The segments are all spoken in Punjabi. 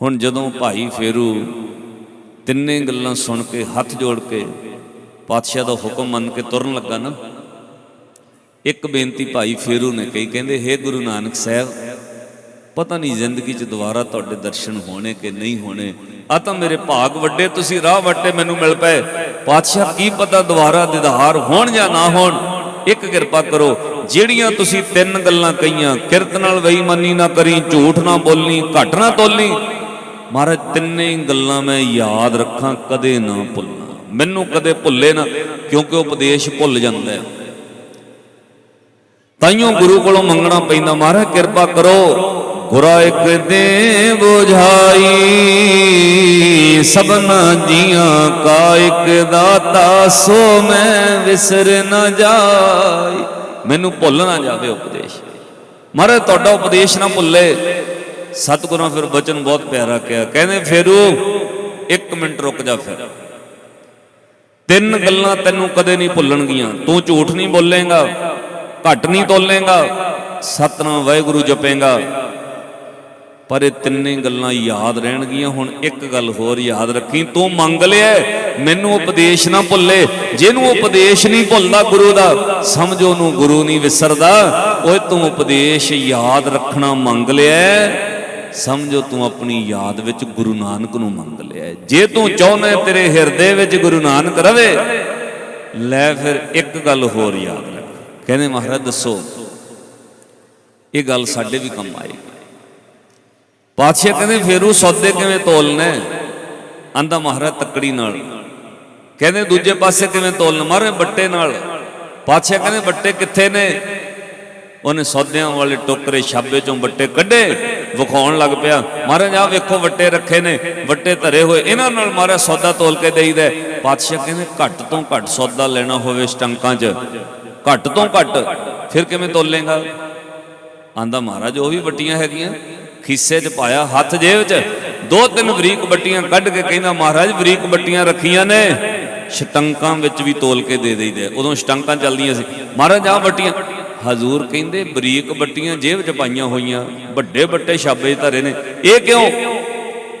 ਹੁਣ ਜਦੋਂ ਭਾਈ ਫੇਰੂ ਤਿੰਨੇ ਗੱਲਾਂ ਸੁਣ ਕੇ, ਹੱਥ ਜੋੜ ਕੇ ਪਾਤਸ਼ਾਹ ਦਾ ਹੁਕਮ ਮੰਨ ਕੇ ਤੁਰਨ ਲੱਗਾ ਨਾ, ਇੱਕ ਬੇਨਤੀ ਭਾਈ ਫੇਰੂ ਨੇ ਕਹੀ, ਕਹਿੰਦੇ, ਹੇ ਗੁਰੂ ਨਾਨਕ ਸਾਹਿਬ, ਪਤਾ ਨਹੀਂ ਜ਼ਿੰਦਗੀ 'ਚ ਦੁਬਾਰਾ ਤੁਹਾਡੇ ਦਰਸ਼ਨ ਹੋਣੇ ਕਿ ਨਹੀਂ ਹੋਣੇ। ਆ ਤਾਂ ਮੇਰੇ ਭਾਗ ਵੱਡੇ, ਤੁਸੀਂ ਰਾਹ ਵੱਟੇ ਮੈਨੂੰ ਮਿਲ ਪਏ। ਪਾਤਸ਼ਾਹ, ਕੀ ਪਤਾ ਦੁਬਾਰਾ ਦਿਦਾਰ ਹੋਣ ਜਾਂ ਨਾ ਹੋਣ? ਇੱਕ ਕਿਰਪਾ ਕਰੋ, ਜਿਹੜੀਆਂ ਤੁਸੀਂ ਤਿੰਨ ਗੱਲਾਂ ਕਹੀਆਂ, ਕਿਰਤ ਨਾਲ ਬੇਈਮਾਨੀ ਨਾ ਕਰੀ, ਝੂਠ ਨਾ ਬੋਲਣੀ, ਘਟ ਨਾ ਤੋਲਣੀ ਮਹਾਰਾਜ, ਤਿੰਨੇ ਗੱਲਾਂ ਮੈਂ ਯਾਦ ਰੱਖਾਂ, ਕਦੇ ਨਾ ਭੁੱਲਾਂ। ਮੈਨੂੰ ਕਦੇ ਭੁੱਲੇ ਨਾ, ਕਿਉਂਕਿ ਉਪਦੇਸ਼ ਭੁੱਲ ਜਾਂਦਾ ਹੈ। ਤਾਈਓ ਗੁਰੂ ਕੋਲੋਂ ਮੰਗਣਾ ਪੈਂਦਾ, ਮਹਾਰਾਜ, ਕਿਰਪਾ ਕਰੋ। ਗੁਰਾ ਇੱਕ ਦੇ ਬੁਝਾਈ ਸਭਨਾ ਜੀਆਂ ਕਾ ਇੱਕ ਦਾਤਾ, ਸੋ ਮੈਂ ਵਿਸਰ ਨਾ ਜਾਈ। ਮੈਨੂੰ ਭੁੱਲ ਨਾ ਜਾਵੇ ਉਪਦੇਸ਼। ਮਹਾਰਾਜ, ਤੁਹਾਡਾ ਉਪਦੇਸ਼ ਨਾ ਭੁੱਲੇ। ਸਤਿਗੁਰਾਂ ਫਿਰ ਬਚਨ ਬਹੁਤ ਪਿਆਰਾ ਕਿਹਾ। ਕਹਿੰਦੇ, ਫੇਰੂ, ਇੱਕ ਮਿੰਟ ਰੁਕ ਜਾ ਫਿਰ। ਤਿੰਨ ਗੱਲਾਂ ਤੈਨੂੰ ਕਦੇ ਨਹੀਂ ਭੁੱਲਣਗੀਆਂ। ਤੂੰ ਝੂਠ ਨਹੀਂ ਬੋਲੇਗਾ, ਘਟ ਨਹੀਂ ਤੋਲੇਗਾ, ਸਤਨਾਮ ਵਾਹਿਗੁਰੂ ਜਪੇਗਾ। ਪਰ ਇਹ ਤਿੰਨੇ ਗੱਲਾਂ ਯਾਦ ਰਹਿਣਗੀਆਂ। ਹੁਣ ਇੱਕ ਗੱਲ ਹੋਰ ਯਾਦ ਰੱਖੀ। ਤੂੰ ਮੰਗ ਲਿਆ, ਮੈਨੂੰ ਉਪਦੇਸ਼ ਨਾ ਭੁੱਲੇ। ਜਿਹਨੂੰ ਉਪਦੇਸ਼ ਨਹੀਂ ਭੁੱਲਦਾ ਗੁਰੂ ਦਾ, ਸਮਝੋ ਨੂੰ ਗੁਰੂ ਨਹੀਂ ਵਿਸਰਦਾ। ਓਏ, ਤੂੰ ਉਪਦੇਸ਼ ਯਾਦ ਰੱਖਣਾ ਮੰਗ ਲਿਆ। ਸਮਝੋ ਤੂੰ ਆਪਣੀ ਯਾਦ ਵਿੱਚ ਗੁਰੂ ਨਾਨਕ ਨੂੰ ਮੰਗ ਲਿਆ ਜੇ ਤੂੰ ਚਾਹੁੰਦਾ ਤੇਰੇ ਹਿਰਦੇ ਵਿੱਚ ਗੁਰੂ ਨਾਨਕ ਰਵੇ, ਲੈ ਫਿਰ ਇੱਕ ਗੱਲ ਹੋਰ ਯਾਦ ਰੱਖ। ਕਹਿੰਦੇ ਮਹਾਰਾਜ, ਦੱਸੋ, ਇਹ ਗੱਲ ਸਾਡੇ ਵੀ ਕੰਮ ਆਏਗੀ। ਪਾਤਸ਼ਾਹ ਕਹਿੰਦੇ, ਫਿਰ ਉਹ ਸੌਦੇ ਕਿਵੇਂ ਤੋਲਨੇ ਆਂਦਾ ਮਹਾਰਾਜ, ਤੱਕੜੀ ਨਾਲ। ਕਹਿੰਦੇ, ਦੂਜੇ ਪਾਸੇ ਕਿਵੇਂ ਤੋਲਨ ਮਾਰੇ ਬੱਟੇ ਨਾਲ। ਪਾਤਸ਼ਾਹ ਕਹਿੰਦੇ, ਬੱਟੇ ਕਿੱਥੇ ਨੇ? ਉਹਨੇ ਸੌਦਿਆਂ ਵਾਲੇ ਟੋਕਰੇ ਛਾਬੇ ਚੋਂ ਵੱਟੇ ਕੱਢੇ, ਵਿਖਾਉਣ ਲੱਗ ਪਿਆ। ਮਹਾਰਾਜ ਆ ਵੇਖੋ ਵੱਟੇ ਰੱਖੇ ਨੇ, ਵੱਟੇ ਧਰੇ ਹੋਏ। ਇਹਨਾਂ ਨਾਲ ਮਹਾਰਾਜ ਸੌਦਾ ਤੋਲ ਕੇ ਦੇਈਦਾ ਪਾਤਸ਼ਾਹ ਕਹਿੰਦੇ, ਘੱਟ ਤੋਂ ਘੱਟ ਸੌਦਾ ਲੈਣਾ ਹੋਵੇ ਸਟੰਕਾਂ 'ਚ। ਘੱਟ ਤੋਂ ਘੱਟ, ਫਿਰ ਕਿਵੇਂ ਤੋਲੇਗਾ? ਆਂਦਾ, ਮਹਾਰਾਜ, ਉਹ ਵੀ ਵੱਟੀਆਂ ਹੈਗੀਆਂ। ਖੀਸੇ 'ਚ ਪਾਇਆ, ਹੱਥ ਜੇਬ 'ਚ। ਦੋ ਤਿੰਨ ਬਰੀਕ ਬੱਟੀਆਂ ਕੱਢ ਕੇ ਕਹਿੰਦਾ, ਮਹਾਰਾਜ, ਬਰੀਕ ਬੱਟੀਆਂ ਰੱਖੀਆਂ ਨੇ। ਸ਼ਟੰਕਾਂ ਵਿੱਚ ਵੀ ਤੋਲ ਕੇ ਦੇ ਦੇਈਦੇ ਉਦੋਂ ਸ਼ਟੰਕਾਂ ਚੱਲਦੀਆਂ ਸੀ। ਮਹਾਰਾਜ ਆ ਵੱਟੀਆਂ ਹਜ਼ੂਰ ਕਹਿੰਦੇ ਬਰੀਕ ਬੱਟੀਆਂ ਜੇਬ 'ਚ ਪਾਈਆਂ ਹੋਈਆਂ, ਵੱਡੇ ਵੱਡੇ ਛਾਬੇ ਧਰੇ ਨੇ। ਇਹ ਕਿਉਂ?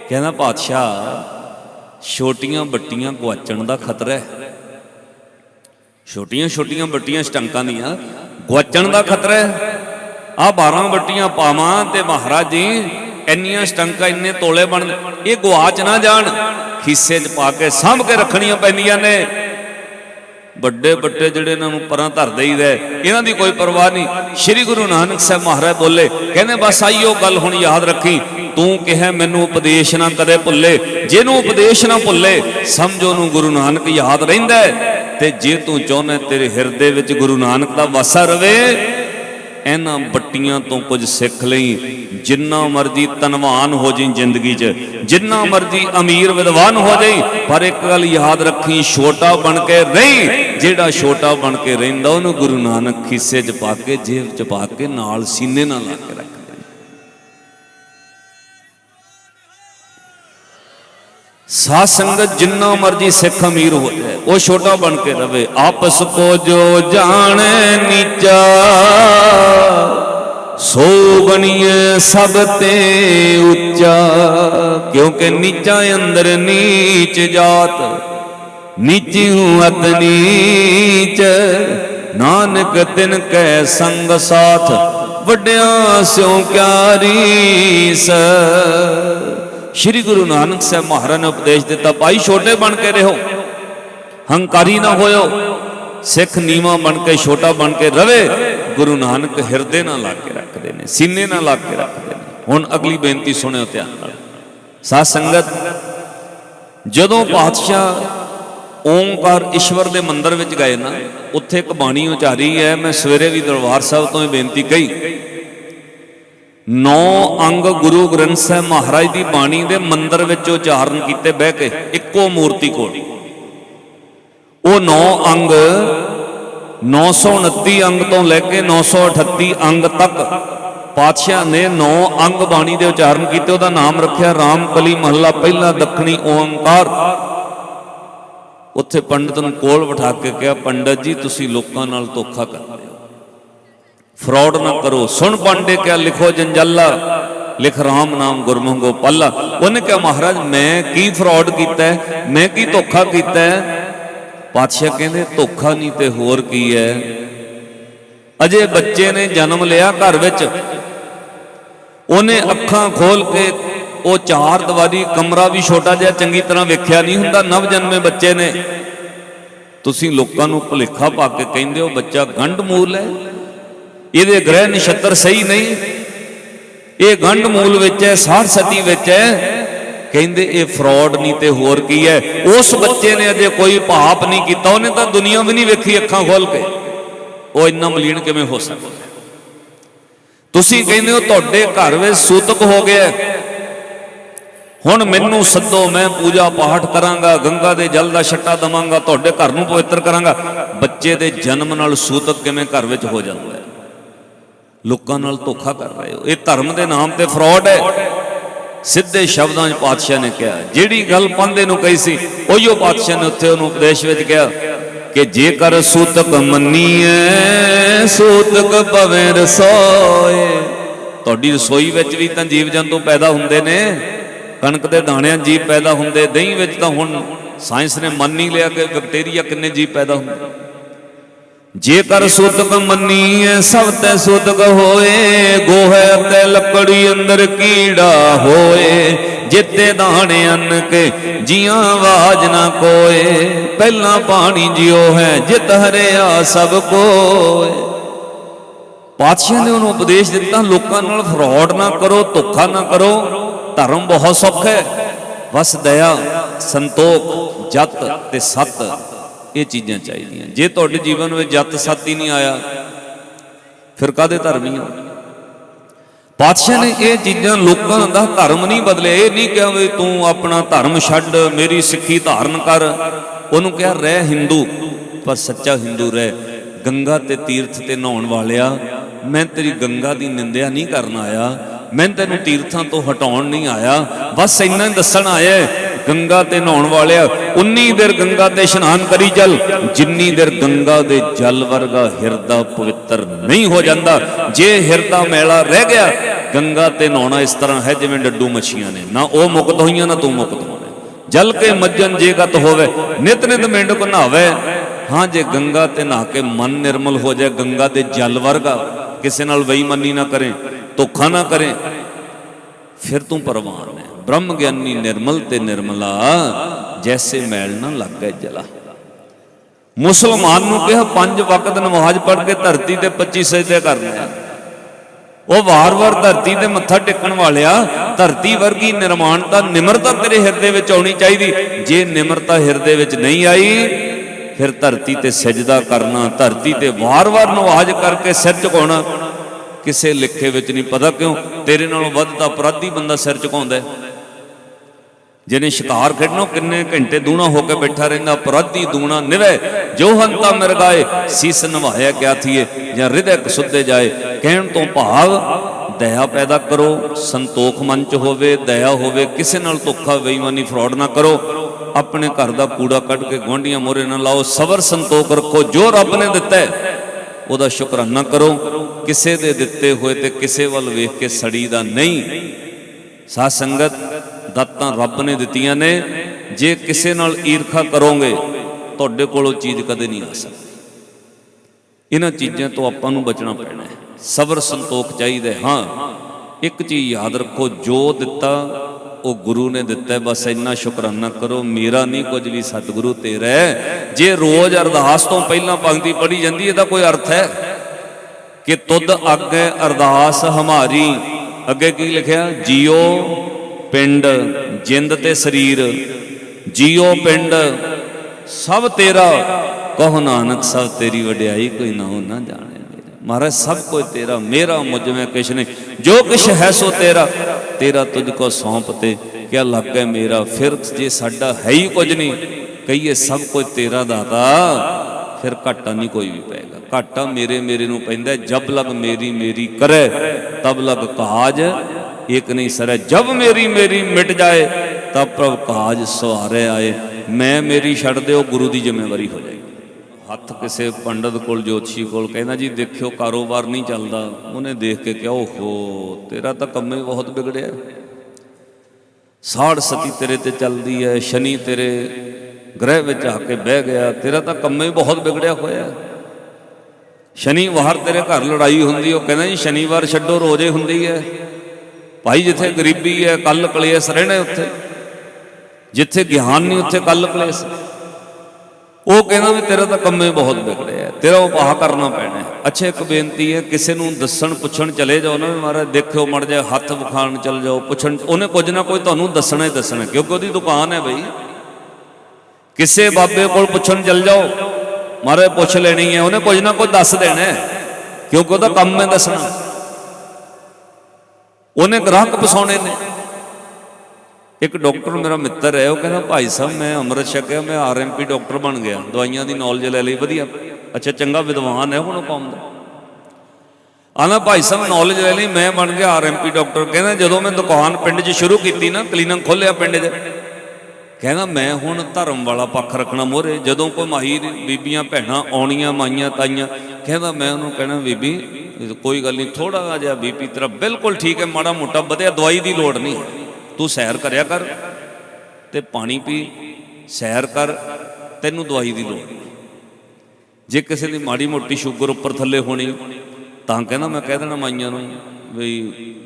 ਕਹਿੰਦਾ, ਪਾਤਸ਼ਾਹ, ਛੋਟੀਆਂ ਬੱਟੀਆਂ ਗਵਾਚਣ ਦਾ ਖਤਰਾ ਹੈ। ਛੋਟੀਆਂ ਛੋਟੀਆਂ ਬੱਟੀਆਂ ਸਟੰਕਾਂ ਦੀਆਂ ਗਵਾਚਣ ਦਾ ਖਤਰਾ ਹੈ। ਆ 12 ਬੱਟੀਆਂ ਪਾਵਾਂ ਤੇ ਮਹਾਰਾਜ ਜੀ, ਇੰਨੀਆਂ ਸਟੰਕਾਂ, ਇੰਨੇ ਤੋਲੇ ਬਣ, ਇਹ ਗਵਾਚ ਨਾ ਜਾਣ। ਖੀਸੇ 'ਚ ਪਾ ਕੇ ਸਾਂਭ ਕੇ ਰੱਖਣੀਆਂ ਪੈਂਦੀਆਂ ਨੇ। ਵੱਡੇ ਵੱਡੇ ਜਿਹੜੇ ਇਹਨਾਂ ਨੂੰ ਪਰਾਂ ਧਰ ਦੇਈਦਾ ਇਹਨਾਂ ਦੀ ਕੋਈ ਪਰਵਾਹ ਨਹੀਂ। ਸ੍ਰੀ ਗੁਰੂ ਨਾਨਕ ਸਾਹਿਬ ਮਹਾਰਾਜ ਬੋਲੇ, ਕਹਿੰਦੇ, ਬਸ ਆਈਓ ਗੱਲ ਹੁਣ ਯਾਦ ਰੱਖੀ। ਤੂੰ ਕਿਹਾ, ਮੈਨੂੰ ਉਪਦੇਸ਼ ਨਾ ਕਦੇ ਭੁੱਲੇ। ਜਿਹਨੂੰ ਉਪਦੇਸ਼ ਨਾ ਭੁੱਲੇ, ਸਮਝੋ ਨੂੰ ਗੁਰੂ ਨਾਨਕ ਯਾਦ ਰਹਿੰਦਾ ਤੇ ਜੇ ਤੂੰ ਚਾਹੁੰਦਾ ਤੇਰੇ ਹਿਰਦੇ ਵਿੱਚ ਗੁਰੂ ਨਾਨਕ ਦਾ ਵਾਸਾ ਰਵੇ ਇਹਨਾਂ ਬੱਟੀਆਂ ਤੋਂ ਕੁਝ ਸਿੱਖ ਲਈ। ਜਿੰਨਾ ਮਰਜ਼ੀ ਧਨਵਾਨ ਹੋ ਜਾਈ ਜ਼ਿੰਦਗੀ 'ਚ, ਜਿੰਨਾ ਮਰਜ਼ੀ ਅਮੀਰ ਵਿਦਵਾਨ ਹੋ ਜਾਈ, ਪਰ ਇੱਕ ਗੱਲ ਯਾਦ ਰੱਖੀ, ਛੋਟਾ ਬਣ ਕੇ ਰਹੀਂ, ਜਿਹੜਾ ਛੋਟਾ ਬਣ ਕੇ ਰਹਿੰਦਾ, ਉਹਨੂੰ ਗੁਰੂ ਨਾਨਕ ਖੀਸੇ 'ਚ ਪਾ ਕੇ, ਜੇਬ 'ਚ ਪਾ ਕੇ ਨਾਲ ਸੀਨੇ ਨਾਲ ਲਾ ਕੇ ਸਾਧ ਸੰਗਤ ਜਿੰਨਾ ਮਰਜ਼ੀ ਸਿੱਖ ਅਮੀਰ ਹੋ ਜਾਏ ਉਹ ਛੋਟਾ ਬਣ ਕੇ ਰਵੇ। ਆਪਸ ਕੋ ਜੋ ਜਾਣੇ ਨੀਚਾ, ਸੋ ਬਣੀਏ ਸਭ ਤੇ ਉੱਚਾ। ਕਿਉਂਕਿ ਨੀਚਾ ਅੰਦਰ ਨੀਚ ਜਾਤ ਨੀਚੀ ਹੂੰ ਅਤ ਨੀਚ। ਨਾਨਕ ਤਿਨ ਕੈ ਸੰਗ ਸਾਥ, ਵੱਡਿਆਂ ਸਿਉ ਕਿਆ ਰੀਸ ਸ਼੍ਰੀ ਗੁਰੂ ਨਾਨਕ ਸਾਹਿਬ ਮਹਾਰਾਜ ਨੇ ਉਪਦੇਸ਼ ਦਿੱਤਾ, ਭਾਈ ਛੋਟੇ ਬਣ ਕੇ ਰਹੋ, ਹੰਕਾਰੀ ਨਾ ਹੋਇਓ, ਸਿੱਖ ਨੀਵਾ ਬਣ ਕੇ, ਛੋਟਾ ਬਣ ਕੇ ਰਵੇ, ਗੁਰੂ ਨਾਨਕ ਹਿਰਦੇ ਨਾਲ ਲਾ ਕੇ ਰੱਖਦੇ ਨੇ, ਸੀਨੇ ਨਾਲ ਲਾ ਕੇ ਰੱਖਦੇ ਨੇ। ਹੁਣ ਅਗਲੀ ਬੇਨਤੀ ਸੁਣਿਓ ਧਿਆਨ ਨਾਲ। ਸਾਧ ਸੰਗਤ, ਜਦੋਂ ਪਾਤਸ਼ਾਹ ਓਮਕਾਰ ਈਸ਼ਵਰ ਦੇ ਮੰਦਰ ਵਿੱਚ ਗਏ ਨਾ, ਉੱਥੇ ਇੱਕ ਬਾਣੀ ਉਚਾਰੀ ਹੈ, ਮੈਂ ਸਵੇਰੇ ਵੀ ਦਰਬਾਰ ਸਾਹਿਬ ਤੋਂ ਇਹ ਬੇਨਤੀ ਕਹੀ ਨੌ ਅੰਗ ਗੁਰੂ ਗ੍ਰੰਥ ਸਾਹਿਬ ਮਹਾਰਾਜ ਦੀ ਬਾਣੀ ਦੇ ਮੰਦਰ ਵਿੱਚ ਉਚਾਰਨ ਕੀਤੇ ਬਹਿ ਕੇ, ਇੱਕੋ ਮੂਰਤੀ ਕੋਲ। ਉਹ ਨੌ ਅੰਗ 929 ਅੰਗ ਤੋਂ ਲੈ ਕੇ 938 ਅੰਗ ਤੱਕ ਪਾਤਸ਼ਾਹ ਨੇ ਨੌ ਅੰਗ ਬਾਣੀ ਦੇ ਉਚਾਰਨ ਕੀਤੇ, ਉਹਦਾ ਨਾਮ ਰੱਖਿਆ ਰਾਮ ਕਲੀ ਮਹੱਲਾ, ਪਹਿਲਾ ਦੱਖਣੀ ਓੰਕਾਰ ਉੱਥੇ ਪੰਡਤ ਨੂੰ ਕੋਲ ਬਿਠਾ ਕੇ ਕਿਹਾ, ਪੰਡਤ ਜੀ, ਤੁਸੀਂ ਲੋਕਾਂ ਨਾਲ ਧੋਖਾ ਕਰਦੇ ਹੋ। ਫਰਾਡ ਨਾ ਕਰੋ। ਸੁਣ ਪਾਂਡੇ ਕਿਆ ਲਿਖੋ ਜੰਜਾਲਾ। ਲਿਖ ਰਾਮ ਨਾਮ ਗੁਰਮੰਗੋ ਗੋਪਾਲਾ। ਉਹਨੇ ਕਿਹਾ, ਮਹਾਰਾਜ, ਮੈਂ ਕੀ ਫਰਾਡ ਕੀਤਾ ਮੈਂ ਕੀ ਧੋਖਾ ਕੀਤਾ ਪਾਤਸ਼ਾਹ ਕਹਿੰਦੇ, ਧੋਖਾ ਨਹੀਂ ਤੇ ਹੋਰ ਕੀ ਹੈ? ਅਜੇ ਬੱਚੇ ਨੇ ਜਨਮ ਲਿਆ ਘਰ ਵਿੱਚ। ਉਹਨੇ ਅੱਖਾਂ ਖੋਲ ਕੇ ਉਹ ਚਾਰ ਦੀਵਾਰੀ, ਕਮਰਾ ਵੀ ਛੋਟਾ ਜਿਹਾ ਚੰਗੀ ਤਰ੍ਹਾਂ ਵੇਖਿਆ ਨਹੀਂ ਹੁੰਦਾ ਨਵ ਜਨਮੇ ਬੱਚੇ ਨੇ। ਤੁਸੀਂ ਲੋਕਾਂ ਨੂੰ ਭੁਲੇਖਾ ਪਾ ਕੇ ਕਹਿੰਦੇ ਹੋ, ਬੱਚਾ ਗੰਢ ਮੂਲ ਹੈ? ਇਹਦੇ ਗ੍ਰਹਿ ਨਛੱਤਰ ਸਹੀ ਨਹੀਂ। ਇਹ ਗੰਢ ਮੂਲ ਵਿੱਚ ਹੈ ਸਾੜ ਸਤੀ ਵਿੱਚ ਹੈ। ਕਹਿੰਦੇ ਇਹ ਫਰਾਡ ਨਹੀਂ ਤੇ ਹੋਰ ਕੀ ਹੈ। ਉਸ ਬੱਚੇ ਨੇ ਅਜੇ ਕੋਈ ਪਾਪ ਨਹੀਂ ਕੀਤਾ, ਉਹਨੇ ਤਾਂ ਦੁਨੀਆ ਵੀ ਨਹੀਂ ਵੇਖੀ ਅੱਖਾਂ ਖੋਲ ਕੇ। ਉਹ ਇੰਨਾ ਮਲੀਨ ਕਿਵੇਂ ਹੋ ਸਕਦਾ? ਤੁਸੀਂ ਕਹਿੰਦੇ ਹੋ ਤੁਹਾਡੇ ਘਰ ਵਿੱਚ ਸੂਤਕ ਹੋ ਗਿਆ ਹੁਣ ਮੈਨੂੰ ਸੱਦੋ, ਮੈਂ ਪੂਜਾ ਪਾਠ ਕਰਾਂਗਾ, ਗੰਗਾ ਦੇ ਜਲ ਦਾ ਛੱਟਾ ਦਵਾਂਗਾ, ਤੁਹਾਡੇ ਘਰ ਨੂੰ ਪਵਿੱਤਰ ਕਰਾਂਗਾ। ਬੱਚੇ ਦੇ ਜਨਮ ਨਾਲ ਸੂਤਕ ਕਿਵੇਂ ਘਰ ਵਿੱਚ ਹੋ ਜਾਂਦਾ ਲੋਕਾਂ ਨਾਲ ਧੋਖਾ ਕਰ ਰਹੇ ਹੋ। ਇਹ ਧਰਮ ਦੇ ਨਾਮ ਤੇ ਫਰਾਡ ਹੈ। ਸਿੱਧੇ ਸ਼ਬਦਾਂ 'ਚ ਪਾਤਸ਼ਾਹ ਨੇ ਕਿਹਾ, ਜਿਹੜੀ ਗੱਲ ਪੰਦੇ ਨੂੰ ਕਹੀ ਸੀ ਉਹੀਓ ਪਾਤਸ਼ਾਹ ਨੇ ਉੱਥੇ ਉਹਨੂੰ ਉਪਦੇਸ਼ ਵਿੱਚ ਕਿਹਾ ਕਿ ਜੇਕਰ ਸੂਤਕ ਮੰਨੀਏ ਸੂਤਕ ਪਵੇ ਰਸੋਏ। ਤੁਹਾਡੀ ਰਸੋਈ ਵਿੱਚ ਵੀ ਤਾਂ ਜੀਵ ਜੰਤੂ ਪੈਦਾ ਹੁੰਦੇ ਨੇ। ਕਣਕ ਦੇ ਦਾਣਿਆਂ ਜੀਵ ਪੈਦਾ ਹੁੰਦੇ, ਦਹੀਂ ਵਿੱਚ ਤਾਂ ਹੁਣ ਸਾਇੰਸ ਨੇ ਮੰਨ ਹੀ ਲਿਆ ਕਿ ਬੈਕਟੀਰੀਆ ਕਿੰਨੇ ਜੀਵ ਪੈਦਾ ਹੁੰਦੇ। ਜੇਕਰ ਸੁਤਕ ਮੰਨੀਏ ਸਭ ਤੇ ਸੁਤਕ ਹੋਏ, ਗੋਹੇ ਤੇ ਲੱਕੜੀ ਅੰਦਰ ਕੀੜਾ ਹੋਏ, ਜਿੱਤੇ ਦਾਣੇ ਅੰਨ ਕੇ ਜੀਆਂ ਆਵਾਜ਼ ਨਾ ਕੋਏ, ਪਹਿਲਾਂ ਪਾਣੀ ਜਿਉ ਹੈ, ਜਿਤ ਹਰਿਆ ਸਭ ਕੋਏ। ਪਾਤਸ਼ਾਹ ਨੇ ਉਹਨੂੰ ਉਪਦੇਸ਼ ਦਿੱਤਾ, ਲੋਕਾਂ ਨਾਲ ਫਰਾਡ ਨਾ ਕਰੋ, ਧੋਖਾ ਨਾ ਕਰੋ, ਧਰਮ ਬਹੁਤ ਸੌਖਾ ਹੈ। ਬਸ ਦਇਆ, ਸੰਤੋਖ, ਜਤ ਤੇ ਸਤ। ਇਹ ਚੀਜ਼ਾਂ ਚਾਹੀਦੀਆਂ। ਜੇ ਤੁਹਾਡੇ ਜੀਵਨ ਵਿੱਚ ਜਤ ਸਤ ਹੀ ਨਹੀਂ ਆਇਆ, ਫਿਰ ਕਾਦੇ ਧਰਮੀ ਹੋ ਪਾਤਸ਼ਾਹ ਨੇ ਇਹ ਚੀਜ਼ਾਂ ਲੋਕਾਂ ਦਾ ਧਰਮ ਨਹੀਂ ਬਦਲਿਆ। ਇਹ ਨਹੀਂ ਕਿਹਾ ਵੀ ਤੂੰ ਆਪਣਾ ਧਰਮ ਛੱਡ, ਮੇਰੀ ਸਿੱਖੀ ਧਾਰਨ ਕਰ। ਉਹਨੂੰ ਕਿਹਾ, ਰਹਿ ਹਿੰਦੂ ਪਰ ਸੱਚਾ ਹਿੰਦੂ ਰਹਿ। ਗੰਗਾ ਤੇ ਤੀਰਥ ਤੇ ਨਹਾਉਣ ਵਾਲਿਆ, ਮੈਂ ਤੇਰੀ ਗੰਗਾ ਦੀ ਨਿੰਦਿਆ ਨਹੀਂ ਕਰਨ ਆਇਆ। ਮੈਂ ਤੈਨੂੰ ਤੀਰਥਾਂ ਤੋਂ ਹਟਾਉਣ ਨਹੀਂ ਆਇਆ। ਬਸ ਇੰਨਾ ਹੀ ਦੱਸਣ ਆਇਆ ਗੰਗਾ ਤੇ ਨਹਾਉਣ ਵਾਲਿਆ, ਉਨੀ ਦੇਰ ਗੰਗਾ ਤੇ ਇਸ਼ਨਾਨ ਕਰੀ ਚੱਲ ਜਿੰਨੀ ਦੇਰ ਗੰਗਾ ਦੇ ਜਲ ਵਰਗਾ ਹਿਰਦਾ ਪਵਿੱਤਰ ਨਹੀਂ ਹੋ ਜਾਂਦਾ, ਜੇ ਹਿਰਦਾ ਮੈਲਾ ਰਹਿ ਗਿਆ, ਗੰਗਾ ਤੇ ਨਹਾਉਣਾ ਇਸ ਤਰ੍ਹਾਂ ਹੈ ਜਿਵੇਂ ਡੱਡੂ ਮੱਛੀਆਂ ਨੇ। ਨਾ ਉਹ ਮੁਕਤ ਹੋਈਆਂ, ਨਾ ਤੂੰ ਮੁਕਤ ਹੋਣਾ। ਜਲ ਕੇ ਮੱਜਨ ਜੇਗਤ ਹੋਵੇ, ਨਿਤ ਨਿਤ ਮਿੰਡ ਕੋ ਨਹਾਵੇ। ਹਾਂ, ਜੇ ਗੰਗਾ ਤੇ ਨਹਾ ਕੇ ਮਨ ਨਿਰਮਲ ਹੋ ਜਾਏ, ਗੰਗਾ ਦੇ ਜਲ ਵਰਗਾ, ਕਿਸੇ ਨਾਲ ਬੇਈਮਾਨੀ ਨਾ ਕਰੇ, ਧੋਖਾ ਨਾ ਕਰੇ, ਫਿਰ ਤੂੰ ਪਰਵਾਨ ਹੈ ਬ੍ਰਹਮ ਗਿਆਨੀ ਨਿਰਮਲ ਤੇ ਨਿਰਮਲਾ, ਜੈਸੇ ਮੈਲ ਨਾ ਲੱਗੇ ਜਲਾ। ਮੁਸਲਮਾਨ ਨੂੰ ਕਿਹਾ, ਪੰਜ ਵਕਤ ਨਮਾਜ਼ ਪੜ੍ਹ ਕੇ ਧਰਤੀ ਤੇ 25 ਸਜਦੇ ਕਰਨੇ ਉਹ ਵਾਰ-ਵਾਰ ਧਰਤੀ ਤੇ ਮੱਥਾ ਟੇਕਣ ਵਾਲਿਆ, ਧਰਤੀ ਵਰਗੀ ਨਿਰਮਾਣਤਾ, ਨਿਮਰਤਾ ਤੇਰੇ ਹਿਰਦੇ ਵਿੱਚ ਆਉਣੀ ਚਾਹੀਦੀ। ਜੇ ਨਿਮਰਤਾ ਹਿਰਦੇ ਵਿੱਚ ਨਹੀਂ ਆਈ, ਫਿਰ ਧਰਤੀ ਤੇ ਸਜਦਾ ਕਰਨਾ, ਧਰਤੀ ਤੇ ਵਾਰ-ਵਾਰ ਨਵਾਜ਼ ਕਰਕੇ ਸਿਰ ਝੁਕਾਉਣਾ, ਕਿਸੇ ਲਿਖੇ ਵਿੱਚ ਨਹੀਂ ਪਤਾ ਕਿਉਂ, ਤੇਰੇ ਨਾਲੋਂ ਵੱਧ ਤਾਂ ਅਪਰਾਧੀ ਬੰਦਾ ਸਿਰ ਝੁਕਾਉਂਦਾ ਹੈ। ਜਿਹਨੇ ਸ਼ਿਕਾਰ ਖੇਡਣੋਂ ਕਿੰਨੇ ਘੰਟੇ ਦੂਣਾ ਹੋ ਕੇ ਬੈਠਾ ਰਹਿੰਦਾ, ਅਪਰਾਧੀ ਦੂਣਾ ਨਿਵੇ ਜੋ ਹੰਤਾ ਮਿਰਗਾਏ ਸੀਸ ਨਵਾਇਆ ਗਿਆ ਥੀਏ, ਜਾਂ ਹਿਰਦੈ ਸੁੱਧੇ ਜਾਏ। ਕਹਿਣ ਤੋਂ ਭਾਵ, ਦਇਆ ਪੈਦਾ ਕਰੋ, ਸੰਤੋਖ ਮਨ ਚ ਹੋਵੇ, ਦਇਆ ਹੋਵੇ, ਕਿਸੇ ਨਾਲ ਧੋਖਾ, ਬੇਈਮਾਨੀ, ਫਰਾਡ ਨਾ ਕਰੋ। ਆਪਣੇ ਘਰ ਦਾ ਕੂੜਾ ਕੱਢ ਕੇ ਗੁਆਂਢੀਆਂ ਮੋਰੇ ਨਾ ਲਾਓ, ਸਬਰ ਸੰਤੋਖ ਰੱਖੋ, ਜੋ ਰੱਬ ਨੇ ਦਿੱਤਾ ਹੈ, ਉਹਦਾ ਸ਼ੁਕਰਾਨਾ ਕਰੋ। ਕਿਸੇ ਦੇ ਦਿੱਤੇ ਹੋਏ ਤੇ ਕਿਸੇ ਵੱਲ ਵੇਖ ਕੇ ਸੜੀ ਦਾ ਨਹੀਂ। ਸਾਧ ਸੰਗਤ ਦਾਤਾਂ ਰੱਬ ਨੇ ਦਿੱਤੀਆਂ ਨੇ। ਜੇ ਕਿਸੇ ਨਾਲ ਈਰਖਾ ਕਰੋਗੇ, ਤੁਹਾਡੇ ਕੋਲ ਉਹ ਚੀਜ਼ ਕਦੇ ਨਹੀਂ ਆ ਸਕਦੀ। ਇਹਨਾਂ ਚੀਜ਼ਾਂ ਤੋਂ ਆਪਾਂ ਨੂੰ ਬਚਣਾ ਪੈਣਾ ਹੈ। ਸਬਰ ਸੰਤੋਖ ਚਾਹੀਦਾ ਹਾਂ। ਇੱਕ ਚੀਜ਼ ਯਾਦ ਰੱਖੋ, ਜੋ ਦਿੱਤਾ, ਉਹ ਗੁਰੂ ਨੇ ਦਿੱਤਾ ਬਸ ਇੰਨਾ ਸ਼ੁਕਰਾਨਾ ਕਰੋ, ਮੇਰਾ ਨਹੀਂ ਕੁਝ ਵੀ ਸਤਿਗੁਰੂ ਤੇਰਾ ਜੇ ਰੋਜ਼ ਅਰਦਾਸ ਤੋਂ ਪਹਿਲਾਂ ਪੰਕਤੀ ਪੜ੍ਹੀ ਜਾਂਦੀ, ਇਹਦਾ ਕੋਈ ਅਰਥ ਹੈ? ਕਿ ਤੁਧ ਅੱਗੇ ਅਰਦਾਸ ਹਮਾਰੀ। ਅੱਗੇ ਕੀ ਲਿਖਿਆ? ਜੀਓ ਪਿੰਡ, ਜਿੰਦ ਤੇ ਸਰੀਰ, ਜੀਓ ਪਿੰਡ, ਸਭ ਤੇਰਾ। ਕਹੋ ਨਾਨਕ, ਸਭ ਤੇਰੀ ਵਡਿਆਈ ਕੋਈ ਨਾ ਹੋ ਨਾ ਜਾਣੇ ਮਹਾਰਾਜ, ਸਭ ਕੁਝ ਤੇਰਾ, ਮੇਰਾ ਮੁਝ ਮੈਂ ਕਿਛ ਨਹੀਂ। ਜੋ ਕਿਛ ਹੈ ਸੋ ਤੇਰਾ। ਤੇਰਾ ਤੁਝ ਕੋ ਸੌਂਪ ਤੇ ਕਿਆ ਲੱਗੇ ਮੇਰਾ। ਫਿਰ ਜੇ ਸਾਡਾ ਹੈ ਹੀ ਕੁਝ ਨਹੀਂ, ਕਹੀਏ ਸਭ ਕੁਝ ਤੇਰਾ ਦਾਤਾ। ਫਿਰ ਘਾਟਾ ਨਹੀਂ ਕੋਈ ਵੀ ਪਏਗਾ। ਘਾਟਾ ਮੇਰੇ ਮੇਰੇ ਨੂੰ ਪੈਂਦਾ ਜਬ ਲਗ ਮੇਰੀ ਮੇਰੀ ਕਰੇ, ਤਬ ਲਗ ਕਾਜ ਇੱਕ ਨਹੀਂ ਸਰੈ ਜਬ ਮੇਰੀ ਮੇਰੀ ਮਿਟ ਜਾਏ ਤਬ ਪ੍ਰਭ ਕਾਜ ਸਵਾਰੇ ਆਏ ਮੈਂ ਮੇਰੀ ਛੱਡ ਦਿਓ ਗੁਰੂ ਦੀ ਜ਼ਿੰਮੇਵਾਰੀ ਹੋ ਜਾਏਗੀ ਹੱਥ ਕਿਸੇ ਪੰਡਤ ਕੋਲ ਜੋਤਸ਼ੀ ਕੋਲ ਕਹਿੰਦਾ ਜੀ ਦੇਖਿਓ ਕਾਰੋਬਾਰ ਨਹੀਂ ਚੱਲਦਾ ਉਹਨੇ ਦੇਖ ਕੇ ਕਿਹਾ ਓਹੋ ਤੇਰਾ ਤਾਂ ਕੰਮ ਹੀ ਬਹੁਤ ਵਿਗੜਿਆ ਸਾੜ ਸਤੀ ਤੇਰੇ ਤੇ ਚੱਲਦੀ ਹੈ ਸ਼ਨੀ ਤੇਰੇ ਗ੍ਰਹਿ ਵਿੱਚ ਆ ਕੇ ਬਹਿ ਗਿਆ ਤੇਰਾ ਤਾਂ ਕੰਮ ਹੀ ਬਹੁਤ ਵਿਗੜਿਆ ਹੋਇਆ ਹੈ। ਸ਼ਨੀਵਾਰ ਤੇਰੇ ਘਰ ਲੜਾਈ ਹੁੰਦੀ ਉਹ ਕਹਿੰਦਾ ਜੀ ਸ਼ਨੀਵਾਰ ਛੱਡੋ ਰੋਜ਼ੇ ਹੁੰਦੀ ਹੈ ਭਾਈ ਜਿੱਥੇ ਗਰੀਬੀ ਹੈ, ਕੱਲ ਕਲੇਸ਼ ਰਹਿਣਾ ਉੱਥੇ। ਜਿੱਥੇ ਗਿਆਨ ਨਹੀਂ, ਉੱਥੇ ਕੱਲ ਕਲੇਸ਼। ਉਹ ਕਹਿੰਦਾ ਵੀ ਤੇਰਾ ਤਾਂ ਕੰਮੇ ਬਹੁਤ ਵਿਗੜਿਆ ਤੇਰਾ ਉਪਾਅ ਕਰਨਾ ਪੈਣਾ ਹੈ। ਅੱਛਾ, ਇੱਕ ਬੇਨਤੀ ਹੈ, ਕਿਸੇ ਨੂੰ ਦੱਸਣ, ਪੁੱਛਣ ਚਲੇ ਜਾਓ ਨਾ ਵੀ ਮਹਾਰਾਜ, ਦੇਖਿਓ ਮੜ ਜਾ, ਹੱਥ ਵਿਖਾਣ ਚਲ ਜਾਓ, ਪੁੱਛਣ, ਉਹਨੇ ਕੁਝ ਨਾ ਕੋਈ ਤੁਹਾਨੂੰ ਦੱਸਣਾ ਹੀ ਦੱਸਣਾ, ਕਿਉਂਕਿ ਉਹਦੀ ਦੁਕਾਨ ਹੈ ਬਈ। ਕਿਸੇ ਬਾਬੇ ਕੋਲ ਪੁੱਛਣ ਚਲ ਜਾਓ, ਮਹਾਰਾਜ ਪੁੱਛ ਲੈਣੀ ਹੈ, ਉਹਨੇ ਕੁਝ ਨਾ ਕੁਝ ਦੱਸ ਦੇਣਾ ਕਿਉਂਕਿ ਉਹਦਾ ਕੰਮ ਹੈ ਦੱਸਣਾ। ਉਹਨੇ ਗ੍ਰਾਹਕ ਫਸਾਉਣੇ ਨੇ। ਇੱਕ ਡਾਕਟਰ ਮੇਰਾ ਮਿੱਤਰ ਹੈ, ਉਹ ਕਹਿੰਦਾ, ਭਾਈ ਸਾਹਿਬ, ਮੈਂ ਅੰਮ੍ਰਿਤ ਛਕਿਆ, ਮੈਂ ਆਰਐਮਪੀ ਡਾਕਟਰ ਬਣ ਗਿਆ। ਦਵਾਈਆਂ ਦੀ ਨੌਲੇਜ ਲੈ ਲਈ, ਵਧੀਆ। ਅੱਛਾ, ਚੰਗਾ ਵਿਦਵਾਨ ਹੈ ਹੁਣ ਕੌਮ ਦਾ। ਆਨਾ ਭਾਈ ਸਾਹਿਬ ਨੌਲੇਜ ਲੈ ਲਈ, ਮੈਂ ਬਣ ਗਿਆ ਆਰਐਮਪੀ ਡਾਕਟਰ। ਕਹਿੰਦਾ, ਜਦੋਂ ਮੈਂ ਦੁਕਾਨ ਪਿੰਡ 'ਚ ਸ਼ੁਰੂ ਕੀਤੀ ਨਾ ਕਲੀਨਿਕ ਖੋਲਿਆ ਪਿੰਡ 'ਚ, ਕਹਿੰਦਾ, ਮੈਂ ਹੁਣ ਧਰਮ ਵਾਲਾ ਪੱਖ ਰੱਖਣਾ ਮੋਰੇ ਜਦੋਂ ਕੋਈ ਮਾਹੀ ਬੀਬੀਆਂ, ਭੈਣਾਂ ਆਉਣੀਆਂ, ਮਾਈਆਂ, ਤਾਈਆਂ, ਕਹਿੰਦਾ, ਮੈਂ ਉਹਨੂੰ ਕਹਿਣਾ, ਬੀਬੀ ਕੋਈ ਗੱਲ ਨਹੀਂ ਥੋੜਾ ਜਿਹਾ ਬੀਪੀ ਤੇਰਾ ਬਿਲਕੁਲ ਠੀਕ ਹੈ, ਮਾੜਾ ਮੋਟਾ ਵਧਿਆ, ਦਵਾਈ ਦੀ ਲੋੜ ਨਹੀਂ। ਤੂੰ ਸੈਰ ਕਰਿਆ ਕਰ ਤੇ ਪਾਣੀ ਪੀ, ਸੈਰ ਕਰ, ਤੈਨੂੰ ਦਵਾਈ ਦੀ ਲੋੜ ਜੇ ਕਿਸੇ ਦੀ ਮਾੜੀ ਮੋਟੀ ਸ਼ੂਗਰ ਉੱਪਰ ਥੱਲੇ ਹੋਣੀ, ਤਾਂ ਕਹਿੰਦਾ ਮੈਂ ਕਹਿ ਦੇਣਾ ਮਾਈਆਂ ਨੂੰ ਵੀ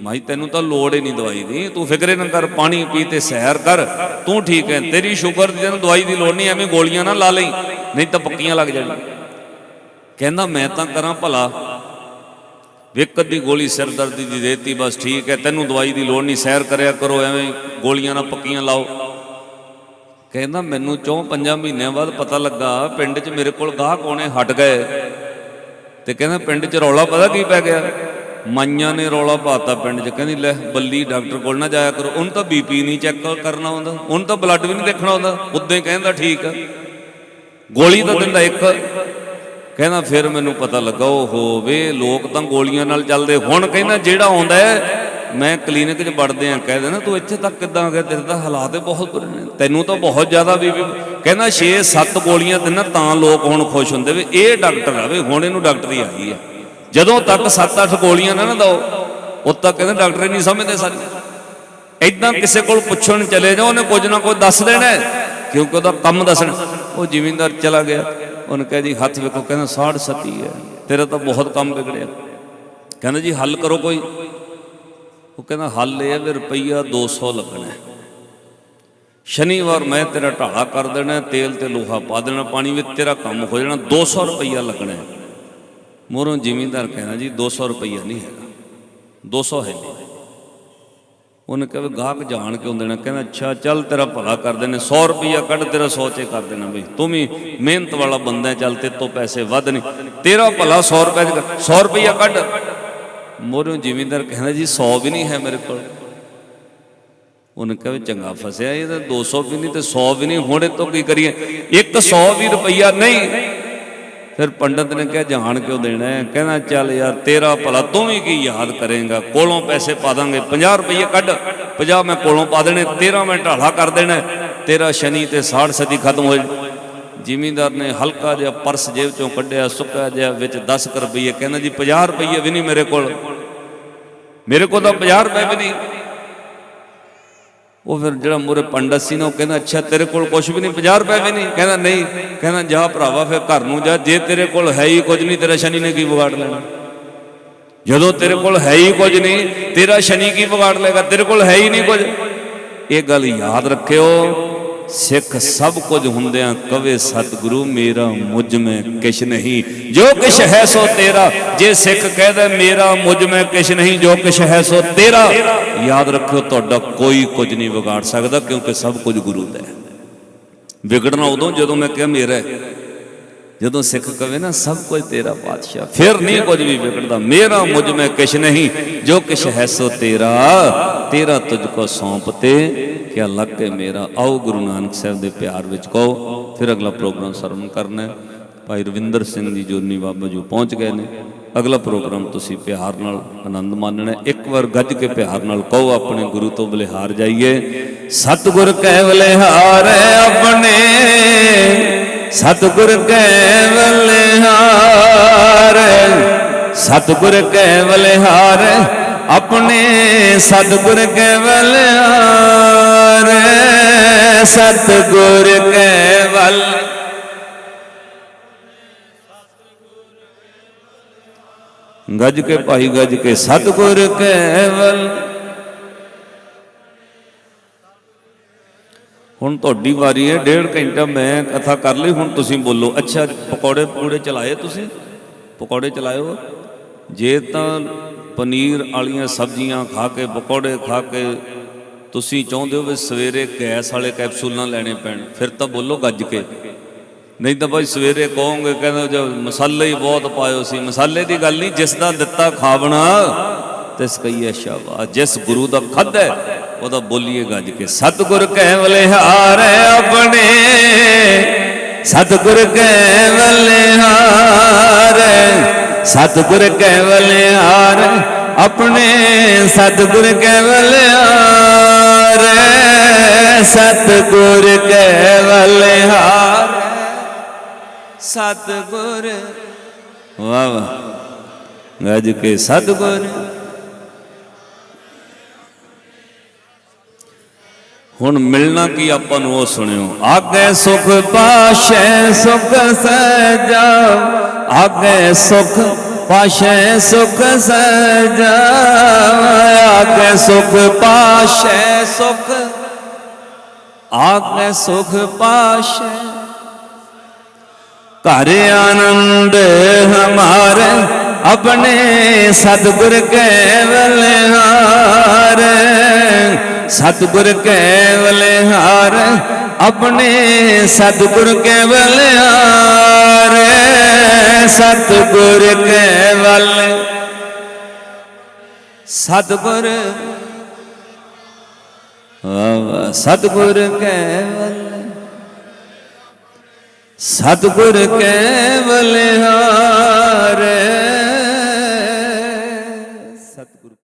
ਮਾਈ ਤੈਨੂੰ ਤਾਂ ਲੋੜ ਹੀ ਨਹੀਂ ਦਵਾਈ ਦੀ, ਤੂੰ ਫਿਕਰੇ ਨਾ ਕਰ, ਪਾਣੀ ਪੀ ਤੇ ਸੈਰ ਕਰ, ਤੂੰ ਠੀਕ ਹੈ, ਤੇਰੀ ਸ਼ੂਗਰ ਦੀ ਤੈਨੂੰ ਦਵਾਈ ਦੀ ਲੋੜ ਨਹੀਂ, ਐਵੇਂ ਗੋਲੀਆਂ ਨਾ ਲਾ ਲਈ, ਨਹੀਂ ਤਾਂ ਪੱਕੀਆਂ ਲੱਗ ਜਾਣੀਆਂ। ਕਹਿੰਦਾ ਮੈਂ ਤਾਂ ਕਰਾਂ ਭਲਾ ਇੱਕ ਅੱਧੀ ਗੋਲੀ ਸਿਰ ਦਰਦ ਦੀ ਦੇਤੀ, ਬਸ ਠੀਕ ਹੈ, ਤੈਨੂੰ ਦਵਾਈ ਦੀ ਲੋੜ ਨਹੀਂ, ਸੈਰ ਕਰਿਆ ਕਰੋ, ਐਵੇਂ ਗੋਲੀਆਂ ਨਾ ਪੱਕੀਆਂ ਲਾਓ। ਕਹਿੰਦਾ, ਮੈਨੂੰ ਚੌਂ ਪੰਜਾਂ ਮਹੀਨਿਆਂ ਬਾਅਦ ਪਤਾ ਲੱਗਾ, ਪਿੰਡ 'ਚ ਮੇਰੇ ਕੋਲ ਗਾਹਕ ਆਉਣੇ ਹਟ ਗਏ। ਤੇ ਕਹਿੰਦਾ, ਪਿੰਡ 'ਚ ਰੌਲਾ ਪਤਾ ਕੀ ਪੈ ਗਿਆ? ਮਾਈਆਂ ਨੇ ਰੌਲਾ ਪਾਤਾ ਪਿੰਡ 'ਚ, ਕਹਿੰਦੀ, ਲੈ, ਬੱਲੀ ਡਾਕਟਰ ਕੋਲ ਨਾ ਜਾਇਆ ਕਰੋ। ਉਹਨੂੰ ਤਾਂ ਬੀਪੀ ਨਹੀਂ ਚੈੱਕ ਕਰਨਾ ਹੁੰਦਾ ਉਹਨੂੰ ਤਾਂ ਬਲੱਡ ਵੀ ਨਹੀਂ ਦੇਖਣਾ ਹੁੰਦਾ ਉਦੋਂ ਹੀ ਕਹਿੰਦਾ, ਠੀਕ ਆ। ਗੋਲੀ ਤਾਂ ਦਿੰਦਾ ਇੱਕ। ਕਹਿੰਦਾ ਫਿਰ ਮੈਨੂੰ ਪਤਾ ਲੱਗਾ ਉਹ ਹੋਵੇ ਲੋਕ ਤਾਂ ਗੋਲੀਆਂ ਨਾਲ ਚੱਲਦੇ। ਹੁਣ ਕਹਿੰਦਾ ਜਿਹੜਾ ਆਉਂਦਾ ਮੈਂ ਕਲੀਨਿਕ 'ਚ ਵੜਦੇ ਆ ਕਹਿੰਦੇ ਨਾ ਤੂੰ ਇੱਥੇ ਤੱਕ ਕਿੱਦਾਂ ਆ ਗਿਆ? ਤੇਰੇ ਤਾਂ ਹਾਲਾਤ ਬਹੁਤ ਬੁਰੇ ਨੇ। ਤੈਨੂੰ ਤਾਂ ਬਹੁਤ ਜ਼ਿਆਦਾ ਵੀ ਕਹਿੰਦਾ 6-7 ਗੋਲੀਆਂ ਦਿੰਦਾ ਤਾਂ ਲੋਕ ਹੁਣ ਖੁਸ਼ ਹੁੰਦੇ ਵੀ ਇਹ ਡਾਕਟਰ ਆ, ਵੀ ਹੁਣ ਇਹਨੂੰ ਡਾਕਟਰੀ ਆਈ ਹੈ ਜਦੋਂ ਤੱਕ 7-8 ਗੋਲੀਆਂ ਨਾ ਨਾ ਦੋ, ਉਦ ਤੱਕ ਕਹਿੰਦੇ ਡਾਕਟਰ ਨਹੀਂ ਸਮਝਦੇ ਸਾਡੇ ਇਦਾਂ ਕਿਸੇ ਕੋਲ ਪੁੱਛਣ ਚਲੇ ਜਾਓ, ਉਹਨੇ ਕੁਝ ਨਾ ਕੁਝ ਦੱਸ ਦੇਣਾ ਕਿਉਂਕਿ ਉਹਦਾ ਕੰਮ ਦੱਸਣਾ ਉਹ ਜ਼ਿਮੀਂਦਾਰ ਚਲਾ ਗਿਆ। ਉਹਨੇ ਕਿਹਾ ਜੀ, ਹੱਥ ਵੇਖੋ, ਕਹਿੰਦਾ ਸਾੜ ਸਤੀ ਹੈ। ਤੇਰਾ ਤਾਂ ਬਹੁਤ ਕੰਮ ਵਿਗੜਿਆ। ਕਹਿੰਦਾ ਜੀ, ਹੱਲ ਕਰੋ ਕੋਈ। ਉਹ ਕਹਿੰਦਾ, ਹੱਲ ਇਹ ਹੈ ਵੀ ਰੁਪਈਆ 200 ਲੱਗਣਾ ਸ਼ਨੀਵਾਰ ਮੈਂ ਤੇਰਾ ਢਾਲਾ ਕਰ ਦੇਣਾ, ਤੇਲ ਤੇ ਲੋਹਾ ਪਾ ਦੇਣਾ, ਪਾਣੀ ਵਿੱਚ ਤੇਰਾ ਕੰਮ ਹੋ ਜਾਣਾ 200 ਰੁਪਈਆ ਲੱਗਣਾ ਹੈ। ਮੋਰੋਂ ਜ਼ਿਮੀਂਦਾਰ ਕਹਿੰਦਾ ਜੀ 200 ਰੁਪਈਆ ਨਹੀਂ ਹੈਗਾ। 200 ਹੈ ਨਹੀਂ। ਉਹਨੇ ਕਿਹਾ ਵੀ ਗਾਹਕ ਜਾਣ ਕਿਉਂ ਦੇਣਾ? ਕਹਿੰਦਾ ਅੱਛਾ ਚੱਲ ਤੇਰਾ ਭਲਾ ਕਰ ਦੇਣੇ 100 ਰੁਪਈਆ ਕੱਢ ਤੇਰਾ ਸੋਚੇ ਕਰ ਦੇਣਾ ਬਈ। ਤੂੰ ਵੀ ਮਿਹਨਤ ਵਾਲਾ ਬੰਦਾ ਹੈ, ਚੱਲ ਤੇ ਤੋਂ ਪੈਸੇ ਵੱਧ ਨਹੀਂ। ਤੇਰਾ ਭਲਾ 100 ਰੁਪਏ 100 ਰੁਪਈਆ ਕੱਢ। ਮੋਰੋਂ ਜ਼ਿਮੀਂਦਾਰ ਕਹਿੰਦਾ ਜੀ 100 ਵੀ ਨਹੀਂ ਹੈ ਮੇਰੇ ਕੋਲ। ਉਹਨੇ ਕਿਹਾ ਵੀ ਚੰਗਾ ਫਸਿਆ ਇਹ ਤਾਂ 200 ਵੀ ਨਹੀਂ ਤੇ 100 ਵੀ ਨਹੀਂ। ਹੁਣ ਇਹ ਤੋਂ ਕੀ ਕਰੀਏ? ਇੱਕ 100 ਵੀ ਰੁਪਈਆ ਨਹੀਂ। ਫਿਰ ਪੰਡਤ ਨੇ ਕਿਹਾ, ਜਾਣ ਕਿਉਂ ਦੇਣਾ ਹੈ? ਕਹਿੰਦਾ, ਚੱਲ ਯਾਰ, ਤੇਰਾ ਭਲਾ ਤੂੰ ਵੀ ਕੀ ਯਾਦ ਕਰੇਗਾ? ਕੋਲੋਂ ਪੈਸੇ ਪਾ ਦਾਂਗੇ। 50 ਰੁਪਏ ਕੱਢ। 50 ਮੈਂ ਕੋਲੋਂ ਪਾ ਦੇਣੇ 13 ਮੈਂ ਢਾਲਾ ਕਰ ਦੇਣਾ ਤੇਰਾ ਸ਼ਨੀ ਤੇ ਸਾੜ ਸਦੀ ਖਤਮ ਹੋ ਜਾਣੀ ਜ਼ਿਮੀਂਦਾਰ ਨੇ ਹਲਕਾ ਜਿਹਾ ਪਰਸ ਜੇਬ ਚੋਂ ਕੱਢਿਆ, ਸੁੱਕਾ ਜਿਹਾ ਵਿੱਚ 10 ਕੁ ਰੁਪਏ ਕਹਿੰਦਾ, ਜੀ 50 ਰੁਪਏ ਵੀ ਨਹੀਂ ਮੇਰੇ ਕੋਲ। ਮੇਰੇ ਕੋਲ ਤਾਂ 50 ਰੁਪਏ ਵੀ ਨਹੀਂ। ਉਹ ਫਿਰ ਜਿਹੜਾ ਮੂਰੇ ਪੰਡਤ ਸੀ ਨਾ, ਉਹ ਕਹਿੰਦਾ, ਅੱਛਾ, ਤੇਰੇ ਕੋਲ ਕੁਝ ਵੀ ਨਹੀਂ 50 ਰੁਪਏ ਵੀ ਨਹੀਂ। ਕਹਿੰਦਾ ਨਹੀਂ। ਕਹਿੰਦਾ, ਜਾ ਭਰਾਵਾ, ਫਿਰ ਘਰ ਨੂੰ ਜਾ। ਜੇ ਤੇਰੇ ਕੋਲ ਹੈ ਹੀ ਕੁਝ ਨਹੀਂ, ਤੇਰਾ ਸ਼ਨੀ ਨੇ ਕੀ ਵਿਗਾੜ ਲੈਣਾ? ਜਦੋਂ ਤੇਰੇ ਕੋਲ ਹੈ ਹੀ ਕੁਝ ਨਹੀਂ, ਤੇਰਾ ਸ਼ਨੀ ਕੀ ਵਿਗਾੜ ਲੇਗਾ ਤੇਰੇ ਕੋਲ ਹੈ ਹੀ ਨਹੀਂ ਕੁਝ। ਇਹ ਗੱਲ ਯਾਦ ਰੱਖਿਓ। ਸਿੱਖ ਸਭ ਕੁਝ ਹੁੰਦਿਆਂ ਕਵੇ, ਸਤਿਗੁਰੂ, ਮੇਰਾ ਮੁਝ ਮੈਂ ਕਿਛ ਨਹੀਂ। ਜੋ ਕਿਛ ਹੈ ਸੋ ਤੇਰਾ। ਜੇ ਸਿੱਖ ਕਹਦਾ, ਮੇਰਾ ਮੁਝ ਮੈਂ ਕਿਛ ਨਹੀਂ। ਜੋ ਕਿਛ ਹੈ ਸੋ ਤੇਰਾ। ਯਾਦ ਰੱਖਿਓ, ਤੁਹਾਡਾ ਕੋਈ ਕੁਝ ਨਹੀਂ ਵਿਗਾੜ ਸਕਦਾ, ਕਿਉਂਕਿ ਸਭ ਕੁਝ ਗੁਰੂ ਦਾ ਹੈ। ਵਿਗੜਨਾ ਉਦੋਂ ਜਦੋਂ ਮੈਂ ਕਿਹਾ, ਮੇਰਾ ਹੈ। ਜਦੋਂ ਸਿੱਖ ਕਵੇ ਨਾ, ਸਭ ਕੁਝ ਤੇਰਾ ਪਾਤਸ਼ਾਹ, ਫਿਰ ਨਹੀਂ ਕੁਝ ਵੀ ਵਿਗੜਦਾ। ਮੇਰਾ ਮੁਝ ਮੈਂ ਕਿਛ ਨਹੀਂ, ਜੋ ਕਿਛ ਹੈ ਸੋ ਤੇਰਾ। ਤੇਰਾ ਤੁਝ ਕੋ ਸੌਂਪ ਤੇ ਕਿ ਲੱਗ ਕੇ ਮੇਰਾ। ਆਓ ਗੁਰੂ ਨਾਨਕ ਸਾਹਿਬ ਦੇ ਪਿਆਰ ਵਿੱਚ ਕਹੋ। ਫਿਰ ਅਗਲਾ ਪ੍ਰੋਗਰਾਮ ਸਰਵਨ ਕਰਨਾ ਹੈ। ਭਾਈ ਰਵਿੰਦਰ ਸਿੰਘ ਜੀ ਜੋਨੀ ਬਾਬਾ ਜੀ ਪਹੁੰਚ ਗਏ ਨੇ। ਅਗਲਾ ਪ੍ਰੋਗਰਾਮ ਤੁਸੀਂ ਪਿਆਰ ਨਾਲ ਆਨੰਦ ਮਾਣਨਾ ਇੱਕ ਵਾਰ ਗੱਜ ਕੇ ਪਿਆਰ ਨਾਲ ਕਹੋ, ਆਪਣੇ ਗੁਰੂ ਤੋਂ ਬਲਿਹਾਰ ਜਾਈਏ। ਸਤਿਗੁਰ ਕਹਿ ਬਲਿਹਾਰ ਆਪਣੇ। ਸਤਿਗੁਰ ਕੇਵਲ ਹਾਰ ਸਤਿਗੁਰ ਕੇਵਲ ਹਾਰ ਆਪਣੇ ਸਤਿਗੁਰ ਕੇਵਲ ਹਾਰ ਸਤਿਗੁਰ ਕੇਵਲ ਗਜ ਕੇ ਭਾਈ ਗਜ ਕੇ, ਸਤਿਗੁਰ ਕੇਵਲ ਹੁਣ ਤੁਹਾਡੀ ਵਾਰੀ ਹੈ, ਡੇਢ ਘੰਟਾ ਮੈਂ ਕਥਾ ਕਰ ਲਈ, ਹੁਣ ਤੁਸੀਂ ਬੋਲੋ। ਅੱਛਾ, ਪਕੌੜੇ ਪੂੜੇ ਚਲਾਏ ਤੁਸੀਂ? ਪਕੌੜੇ ਚਲਾਇਓ? ਜੇ ਤਾਂ ਪਨੀਰ ਵਾਲੀਆਂ ਸਬਜ਼ੀਆਂ ਖਾ ਕੇ, ਪਕੌੜੇ ਖਾ ਕੇ ਤੁਸੀਂ ਚਾਹੁੰਦੇ ਹੋ ਵੀ ਸਵੇਰੇ ਗੈਸ ਵਾਲੇ ਕੈਪਸੂਲ ਨਾ ਲੈਣੇ ਪੈਣ, ਫਿਰ ਤਾਂ ਬੋਲੋ ਗੱਜ ਕੇ। ਨਹੀਂ ਤਾਂ ਭਾਈ ਸਵੇਰੇ ਕਹੋਗੇ, ਕਹਿੰਦੇ ਜੋ ਮਸਾਲੇ ਹੀ ਬਹੁਤ ਪਾਇਓ ਸੀ। ਮਸਾਲੇ ਦੀ ਗੱਲ ਨਹੀਂ, ਜਿਸ ਦਾ ਦਿੱਤਾ ਖਾਵਣਾ, ਤਿਸ ਕਹੀਏ ਸ਼ਾਬਾ ਜਿਸ ਗੁਰੂ ਦਾ ਖਾਧਾ ਉਹਦਾ ਬੋਲੀਏ ਗੱਜ ਕੇ, ਸਤਿਗੁਰ ਕੇਵਲ ਹਾਰੇ ਆਪਣੇ, ਸਤਿਗੁਰ ਕੇਵਲ ਹਾਰੇ ਸਤਿਗੁਰ ਕੇਵਲ ਹਾਰੇ ਆਪਣੇ, ਸਤਿਗੁਰ ਕੇਵਲ ਹਾਰੇ ਸਤਿਗੁਰ ਕੇਵਲ ਹਾਰੇ ਸਤਿਗੁਰ, ਵਾਹ ਵਾਹ, ਗੱਜ ਕੇ, ਸਤਿਗੁਰ ਹੁਣ ਮਿਲਣਾ ਕੀ ਆਪਾਂ ਨੂੰ ਉਹ ਸੁਣਿਓ। ਆਗੇ ਸੁਖ ਪਾਸ਼ੈ, ਸੁਖ ਸਜਾ। ਆਗੇ ਸੁਖ ਪਾਸ਼ੈ, ਸੁਖ ਸਜਾ। ਆਗੇ ਸੁਖ ਪਾਸ਼ੈ, ਸੁਖ। ਆਗੇ ਸੁਖ ਪਾਸ਼ੈ। ਘਰ ਆਨੰਦ ਹਮਾਰੇ, ਆਪਣੇ ਸਤਿਗੁਰ ਕੇਵਲ ਹਾਰ ਸਤਿਗੁਰ ਕੇਵਲ ਹਾਰ, ਆਪਣੇ ਸਤਿਗੁਰ ਕੇਵਲ ਹਾਰ। ਸਤਿਗੁਰ ਕੇਵਲ, ਸਤਿਗੁਰ ਵਾਹ ਵਾਹ ਸਤਿਗੁਰ ਕੇਵਲ ਸਤਿਗੁਰ ਕੇਵਲ ਹਾਰ।